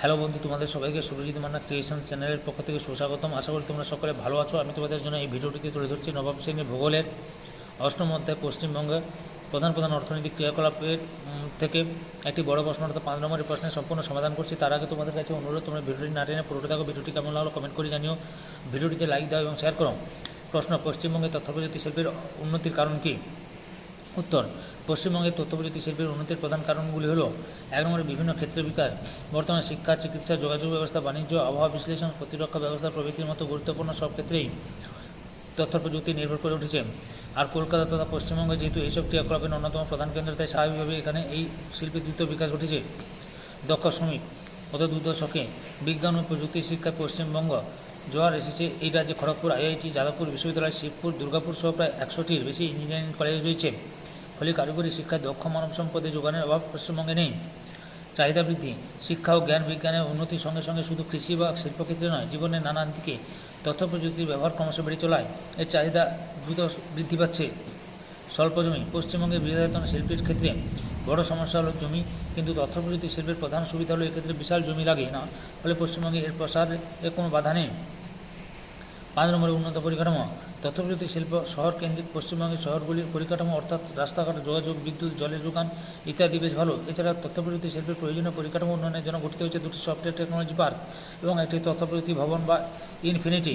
Hello বন্ধু, তোমাদের সবাইকে সুরজিৎ মান্না ক্রিয়েশন চ্যানেলের পক্ষ থেকে সুস্বাগতম। আশা করি তোমরা সকলে ভালো আছো। আমি তোমাদের জন্য এই ভিডিওটিতে তুলে ধরছি নবাব শ্রেণির ভূগোলের অষ্টম অধ্যায় পশ্চিমবঙ্গে প্রধান প্রধান অর্থনৈতিক ক্রিয়াকলাপের থেকে একটি বড় প্রশ্ন অর্থাৎ পাঁচ নম্বরের প্রশ্নের সম্পূর্ণ সমাধান করছি। তার আগে তোমাদের কাছে অনুরোধ, তোমরা ভিডিওটি না টেনে পুরোটা দেখো। ভিডিওটি কেমন লাগল কমেন্ট করে জানিও। ভিডিওটিতে লাইক দাও এবং শেয়ার করো। প্রশ্ন পশ্চিমবঙ্গে তথ্য প্রযুক্তি শিল্পের উন্নতির কারণ কী? উত্তর। পশ্চিমবঙ্গের তথ্য প্রযুক্তি শিল্পের উন্নতির প্রধান কারণগুলি হলো, এক নম্বরে বিভিন্ন ক্ষেত্রে বিকাশ, বর্তমানে শিক্ষা, চিকিৎসা, যোগাযোগ ব্যবস্থা, বাণিজ্য, আবহাওয়া বিশ্লেষণ, প্রতিরক্ষা ব্যবস্থা প্রভৃতির মতো গুরুত্বপূর্ণ সব ক্ষেত্রেই তথ্য প্রযুক্তি নির্ভর করে উঠেছে। আর কলকাতা তথা পশ্চিমবঙ্গে যেহেতু এইসব ক্রিয়াকলাপের অন্যতম প্রধান কেন্দ্র, তাই স্বাভাবিকভাবে এখানে এই শিল্পের দ্রুত বিকাশ ঘটেছে। দক্ষ শ্রমিক গত দু দশকে বিজ্ঞান ও প্রযুক্তি শিক্ষায় পশ্চিমবঙ্গ জোয়ার এসেছে। এই রাজ্যে খড়গপুর, আইআইটি, যাদবপুর বিশ্ববিদ্যালয়, শিবপুর, দুর্গাপুর সহ প্রায় একশোটির বেশি ইঞ্জিনিয়ারিং কলেজ রয়েছে। ফলে কারিগরি শিক্ষায় দক্ষ মানব সম্পদে যোগানের অভাব পশ্চিমবঙ্গে নেই। চাহিদা বৃদ্ধি, শিক্ষা ও জ্ঞান বিজ্ঞানের উন্নতির সঙ্গে সঙ্গে শুধু কৃষি বা শিল্পক্ষেত্রে নয়, জীবনের নানান দিকে তথ্য প্রযুক্তির ব্যবহার ক্রমশ বেড়ে চলায়। এর চাহিদা দ্রুত বৃদ্ধি পাচ্ছে। স্বল্প জমি, পশ্চিমবঙ্গের বৃহদায়তন শিল্পের ক্ষেত্রে বড় সমস্যা হলো জমি, কিন্তু তথ্য প্রযুক্তি শিল্পের প্রধান সুবিধা হলো এক্ষেত্রে বিশাল জমি লাগে না, ফলে পশ্চিমবঙ্গে এর প্রসারে কোনো বাধা নেই। পাঁচ নম্বরে উন্নত পরিকাঠামো, তথ্যপ্রযুক্তি শিল্প, শহর কেন্দ্রিক পশ্চিমবঙ্গের শহরগুলির পরিকাঠামো অর্থাৎ রাস্তাঘাট, যোগাযোগ, বিদ্যুৎ, জলের যোগান ইত্যাদি বেশ ভালো। এছাড়া তথ্যপ্রযুক্তি শিল্পের প্রয়োজনীয় পরিকাঠামো উন্নয়নের জন্য গঠিত হয়েছে দুটি সফটওয়্যার টেকনোলজি পার্ক এবং একটি তথ্যপ্রযুক্তি ভবন বা ইনফিনিটি।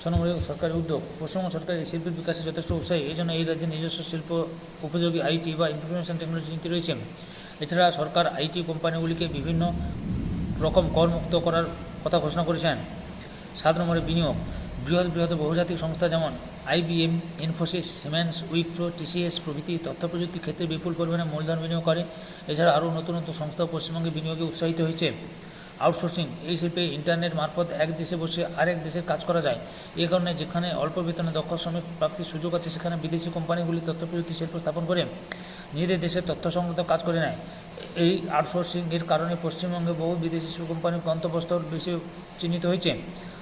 ছ নম্বরে সরকারি উদ্যোগ। পশ্চিমবঙ্গ সরকার এই শিল্পের বিকাশে যথেষ্ট উৎসাহী। এই জন্য এই রাজ্যে নিজস্ব শিল্প উপযোগী আইটি বা ইনফরমেশন টেকনোলজি নীতি রয়েছে। এছাড়া সরকার আইটি কোম্পানিগুলিকে বিভিন্ন রকম করমুক্ত করার কথা ঘোষণা করেছেন। সাত নম্বরে বিনিয়োগ। বৃহৎ বৃহৎ বহুজাতিক সংস্থা যেমন IBM Infosys, Siemens, Wipro TCS প্রভৃতি তথ্য প্রযুক্তি ক্ষেত্রে বিপুল পরিমাণে মূলধন বিনিয়োগ করে। এছাড়া আরও নতুন নতুন সংস্থা পশ্চিমবঙ্গে বিনিয়োগে উৎসাহিত হয়েছে। আউটসোর্সিং, এই শিল্পে ইন্টারনেট মারফত এক দেশে বসে আরেক দেশের কাজ করা যায়। এ কারণে যেখানে অল্প বেতনে দক্ষ শ্রমিক প্রাপ্তির সুযোগ আছে, সেখানে বিদেশি কোম্পানিগুলি তথ্য প্রযুক্তি শিল্প স্থাপন করে। নিজেদের দেশের তথ্য সংক্রান্ত কাজ করে নেয়। এই আউটসোর্সিংয়ের কারণে পশ্চিমবঙ্গে বহু বিদেশি কোম্পানির গন্তব্যস্থল বেশি চিহ্নিত হয়েছে।